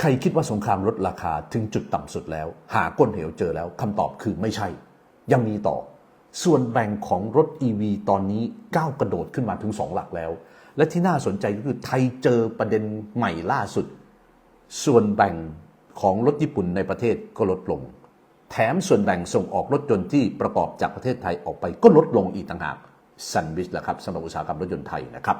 ใครคิดว่าสงครามลดราคาถึงจุดต่ำสุดแล้ว หาก้นเหวเจอแล้วคำตอบคือไม่ใช่ ยังมีต่อ ส่วนแบ่งของรถ EV ตอนนี้ก้าวกระโดดขึ้นมาถึง 2 หลักแล้ว และที่น่าสนใจก็คือไทยเจอประเด็นใหม่ล่าสุด ส่วนแบ่งของรถญี่ปุ่นในประเทศก็ลดลง แถมส่วนแบ่งส่งออกรถยนต์ที่ประกอบจากประเทศไทยออกไปก็ลดลงอีกต่างหากซันบิชแหละครับสำหรับอุตสาหกรรมรถยนต์ไทยนะครับ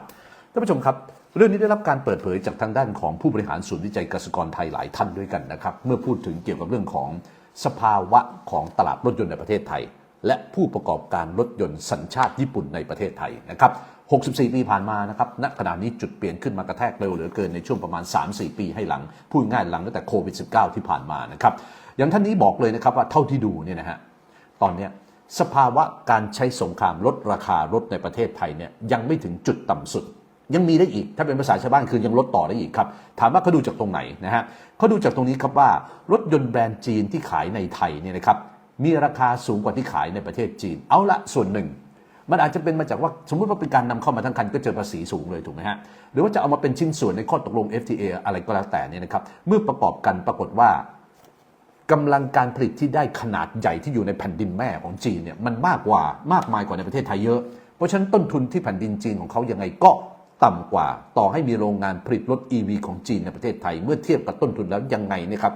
ท่านผู้ชมครับ เรื่องนี้ได้รับการเปิดเผยจากทางด้านของผู้บริหารศูนย์วิจัยเกษตรกรไทยหลายท่านด้วยกันนะครับ เมื่อพูดถึงเกี่ยวกับเรื่องของสภาวะของตลาดรถยนต์ในประเทศไทย และผู้ประกอบการรถยนต์สัญชาติญี่ปุ่นในประเทศไทยนะครับ 64 ปีผ่านมานะครับ ณ ขณะนี้จุดเปลี่ยนขึ้นมากระแทกเร็วเหลือเกินในช่วงประมาณ 3-4 ปีให้หลัง พูดง่ายหลังตั้งแต่โควิด -19 ที่ผ่านมานะครับ อย่างท่านนี้บอกเลยนะครับว่าเท่าที่ดูเนี่ยนะฮะ ตอนเนี้ยสภาวะการใช้สงครามลดราคารถในประเทศไทยเนี่ยยังไม่ถึงจุดต่ำสุด ยังมีได้อีก ถ้าเป็นภาษาชาวบ้านคือยังลดต่อได้อีกครับ ถามว่าเขาดูจากตรงไหนนะฮะเขาดูจากตรงนี้ครับว่ารถยนต์แบรนด์จีนที่ขายในไทยเนี่ยนะครับมีราคาสูงกว่าที่ขายในประเทศจีน เอาละส่วนหนึ่ง มันอาจจะเป็นมาจากว่าสมมติว่าเป็นการนำเข้ามาทั้งคันก็เจอภาษีสูงเลยถูกไหมฮะหรือว่าจะเอามาเป็นชิ้นส่วนในข้อตกลง FTA อะไรก็แล้วแต่เนี่ยนะครับเมื่อประกอบกันปรากฏว่ากำลังการผลิตที่ได้ขนาดใหญ่ที่อยู่ในแผ่นดินแม่ของจีนเนี่ยมันมากกว่ามากมายกว่าในประเทศไทยเยอะ เพราะฉะนั้นต้นทุนที่แผ่นดินจีนของเขายังไงก็ ต่ำกว่าต่อให้มีโรงงานผลิตรถ EV ของจีนในประเทศไทย เมื่อเทียบกับต้นทุนแล้วยังไงเนะครับ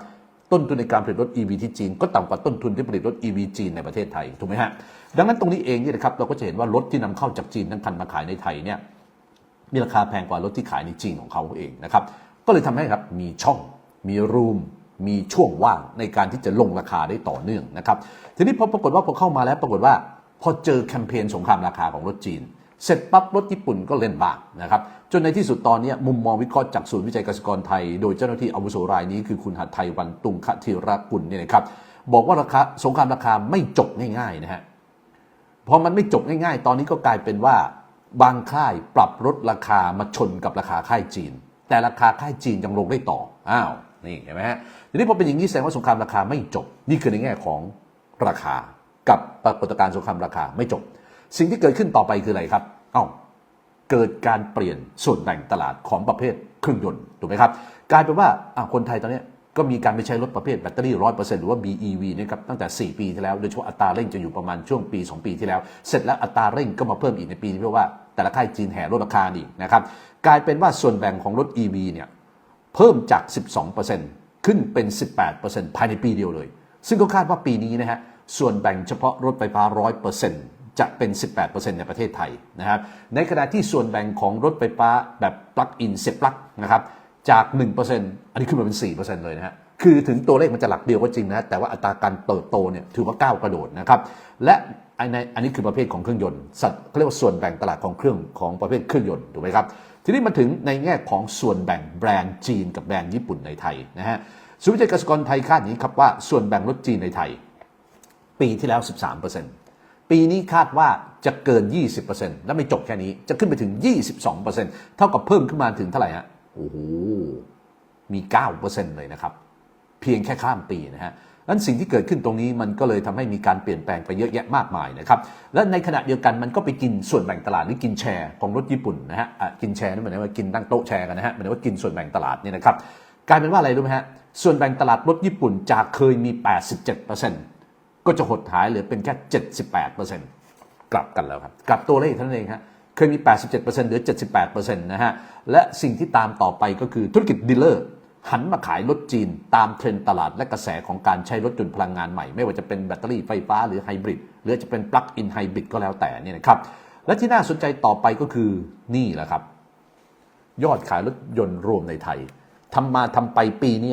ต้นทุนในการผลิตรถ EV ที่จีนก็ต่ำกว่าต้นทุนที่ผลิตรถ EV จีนในประเทศไทยถูกไหมฮะดังนั้นตรงนี้เองเนี่ยนะครับเราก็จะเห็นว่ารถที่นำเข้าจากจีนทั้งคันมาขายในไทยเนี่ยมีราคาแพงกว่ารถที่ขายในจีนของเขาเองนะครับก็เลยทำให้ครับมีช่องมีรูมมีช่วงว่างในการที่จะลงราคาได้ต่อเนื่องนะครับทีนี้พอปรากฏว่าพอเข้ามาแล้วปรากฏว่าพอเจอแคมเปญสงครามราคาของรถจีน เสร็จปั๊บรถญี่ปุ่นก็เล่นบ้างนะครับจนในที่สุดตอนนี้มุมมองวิเคราะห์จากศูนย์วิจัยเกษตรกรไทย โดยเจ้าหน้าที่อาวุโสรายนี้คือคุณหัตถไทยวันตุงคธีรกุลเนี่ยนะครับบอกว่าราคาสงครามราคาไม่จบง่ายๆนะฮะพอมันไม่จบง่าย ๆ ตอนนี้ก็กลายเป็นว่าบางค่ายปรับลดราคามาชนกับราคาค่ายจีน แต่ราคาค่ายจีนยังลงได้ต่ออ้าวนี่เห็นไหมฮะทีนี้พอเป็นอย่างนี้แสดงว่าสงครามราคาไม่จบ นี่คือในแง่ของราคากับปรากฏการณ์สงครามราคาไม่จบ สิ่งที่เกิดขึ้นต่อไปคืออะไรครับ เอ้าเกิดการเปลี่ยนส่วนแบ่งตลาดของประเภทเครื่องยนต์ถูกไหมครับกลายเป็นว่าคนไทยตอนนี้ก็มีการไปใช้รถประเภทแบตเตอรี่ร้อยเปอร์เซ็นต์หรือว่า BEV นะครับตั้งแต่ 4 ปีที่แล้ว โดยเฉพาะอัตราเร่งจะอยู่ประมาณช่วงปี 2 ปีที่แล้ว เสร็จแล้วอัตราเร่งก็มาเพิ่มอีกในปีนี้เพราะว่าแต่ละค่ายจีนแห่ลดราคาอีกนะครับกลายเป็นว่าส่วนแบ่งของรถ EV เนี่ยเพิ่มจาก 12%ขึ้นเป็น 18%ภายในปีเดียวเลย ซึ่งก็คาดว่าปีนี้นะฮะส่วนแบ่งเฉพาะรถไฟฟ้า 100% จะเป็น 18%ในประเทศไทยนะครับ ในขณะที่ส่วนแบ่งของรถไฟฟ้าแบบปลั๊กอินเสียบปลั๊กนะครับจาก 1%อันนี้ขึ้นมาเป็น 4%เลยนะฮะ คือถึงตัวเลขมันจะหลักเดียวก็จริงนะ แต่ว่าอัตราการเติบโตเนี่ยถือว่าก้าวกระโดดนะครับ และอันในอันนี้คือประเภทของเครื่องยนต์สัตว์เขาเรียกว่าส่วนแบ่งตลาดของเครื่องของประเภทเครื่องยนต์ถูกไหมครับ ทีนี้มาถึงในแง่ของส่วนแบ่งแบรนด์จีนกับแบรนด์ญี่ปุ่นในไทยนะฮะศูนย์วิจัยเกษตรกรไทยคาดอย่างนี้ครับว่าส่วนแบ่งรถจีนในไทย ปีที่แล้ว 13% ปีนี้คาดว่าจะเกิน 20%และไม่จบแค่นี้จะขึ้นไปถึง 22%เท่ากับเพิ่มขึ้นมาถึงเท่าไหร่ฮะโอ้โหมี 9%เลยนะครับ เพียงแค่ข้ามปีนะฮะนั้นสิ่งที่เกิดขึ้นตรงนี้มันก็เลยทำให้มีการเปลี่ยนแปลงไปเยอะแยะมากมายนะครับ และในขณะเดียวกันมันก็ไปกินส่วนแบ่งตลาดหรือกินแชร์ของรถญี่ปุ่นนะฮะกินแชร์นั่นหมายถึงว่ากินตั้งโต๊ะแชร์กันนะฮะหมายถึงว่ากินส่วนแบ่งตลาดนี่นะครับกลายเป็นว่าอะไรรู้ไหมฮะส่วนแบ่งตลาดรถญี่ปุ่นจากเคยมี 87% ก็จะหดหายเหลือเป็นแค่ 78%กลับกันแล้วครับ กลับตัวเลขเท่านั้นเองฮะเคยมี 87%เหลือ 78%นะฮะ และสิ่งที่ตามต่อไปก็คือธุรกิจดีลเลอร์หันมาขายรถจีนตามเทรนด์ตลาดและกระแสของการใช้รถยนต์พลังงานใหม่ ไม่ว่าจะเป็นแบตเตอรี่ไฟฟ้าหรือไฮบริดหรือจะเป็นปลั๊กอินไฮบริดก็แล้วแต่นี่นะครับ และที่น่าสนใจต่อไปก็คือนี่แหละครับ ยอดขายรถยนต์รวมในไทยทำมาทำไปปีเนี้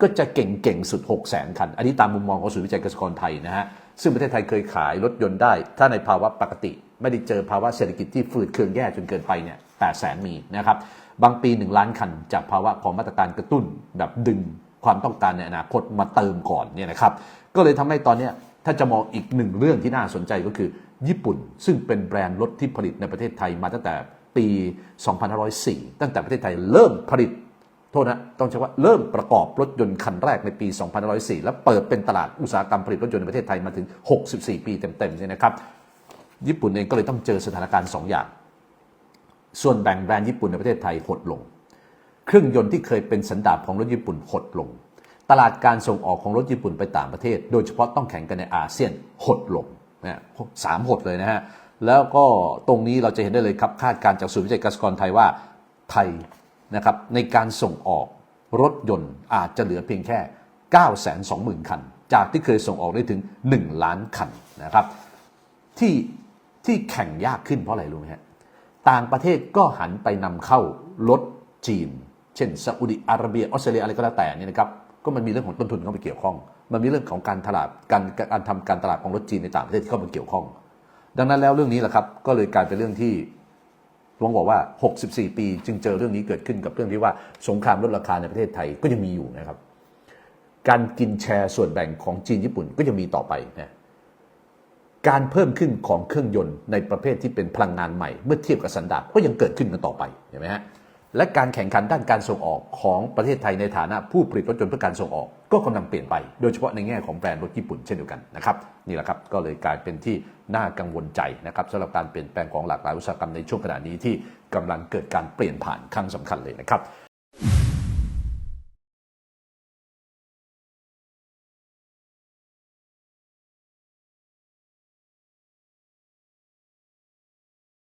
ก็จะเก่งๆ สุด 6 0 0 0 0 0คัน อันนี้ตามมุมมองของศูนย์วิจัยเกษตรกรไทยนะฮะ ซึ่งประเทศไทยเคยขายรถยนต์ได้ ถ้าในภาวะปกติ ไม่ได้เจอภาวะเศรษฐกิจที่ฝืดเคืองแย่จนเกินไปเนี่ยแปดแสนมีนะครับ บางปี 1 ล้านคัน จากภาวะของมาตรการกระตุ้น แบบดึงความต้องการในอนาคตมาเติมก่อนเนี่ยนะครับ ก็เลยทำให้ตอนนี้ถ้าจะมองอีกหนึ่งเรื่องที่น่าสนใจก็คือ ญี่ปุ่น ซึ่งเป็นแบรนด์รถที่ผลิตในประเทศไทยมาตั้งแต่ปี 2504 ตั้งแต่ประเทศไทยเริ่มผลิต โทษนะต้องใช้ว่าเริ่มประกอบรถยนต์คันแรกในปี 2504 แล้วเปิดเป็นตลาดอุตสาหกรรมผลิตรถยนต์ในประเทศไทยมาถึง 64 ปีเต็มๆเนี่ยนะครับ ญี่ปุ่นเองก็เลยต้องเจอสถานการณ์ 2 อย่าง ส่วนแบ่งแบรนด์ญี่ปุ่นในประเทศไทยหดลง เครื่องยนต์ที่เคยเป็นสันดาปของรถญี่ปุ่นหดลง ตลาดการส่งออกของรถญี่ปุ่นไปต่างประเทศ โดยเฉพาะต้องแข่งกันในอาเซียนหดลงนะสามหดเลยนะฮะแล้วก็ตรงนี้เราจะเห็นได้เลยครับคาดการจากศูนย์วิจัยกษตรกรไทยว่าไทย นะครับในการส่งออกรถยนต์อาจจะเหลือเพียงแค่ 920,000 คัน จากที่เคยส่งออกได้ถึง 1 ล้านคันนะครับที่ที่แข่งยากขึ้นเพราะอะไรรู้ไหมฮะต่างประเทศก็หันไปนำเข้ารถจีน เช่นซาอุดิอาระเบียออสเตรเลียอะไรก็แล้วแต่นี่นะครับก็มันมีเรื่องของต้นทุนเข้าไปเกี่ยวข้อง มันมีเรื่องของการตลาดการการทำการตลาดของรถจีนในต่างประเทศที่เข้ามาเกี่ยวข้อง ดังนั้นแล้วเรื่องนี้แหละครับก็เลยกลายเป็นเรื่องที่ หลวงบอกว่า 64 ปีจึงเจอเรื่องนี้เกิดขึ้นกับเรื่องที่ว่าสงครามลดราคาในประเทศไทยก็ยังมีอยู่นะครับ การกินแชร์ส่วนแบ่งของจีนญี่ปุ่นก็ยังมีต่อไปนะการเพิ่มขึ้นของเครื่องยนต์ในประเภทที่เป็นพลังงานใหม่ เมื่อเทียบกับสันดาปก็ยังเกิดขึ้นกันต่อไปเห็นไหมฮะ และการแข่งขันด้านการส่งออกของประเทศไทยในฐานะผู้ผลิตรถยนต์เพื่อการส่งออก ก็กำลังเปลี่ยนไป โดยเฉพาะในแง่ของแบรนด์รถญี่ปุ่นเช่นเดียวกันนะครับนี่แหละครับก็เลยกลายเป็นที่น่ากังวลใจนะครับสำหรับการเปลี่ยนแปลงของหลากหลายอุตสาหกรรมในช่วงขณะนี้ที่กำลังเกิดการเปลี่ยนผ่านครั้งสำคัญเลยนะครับ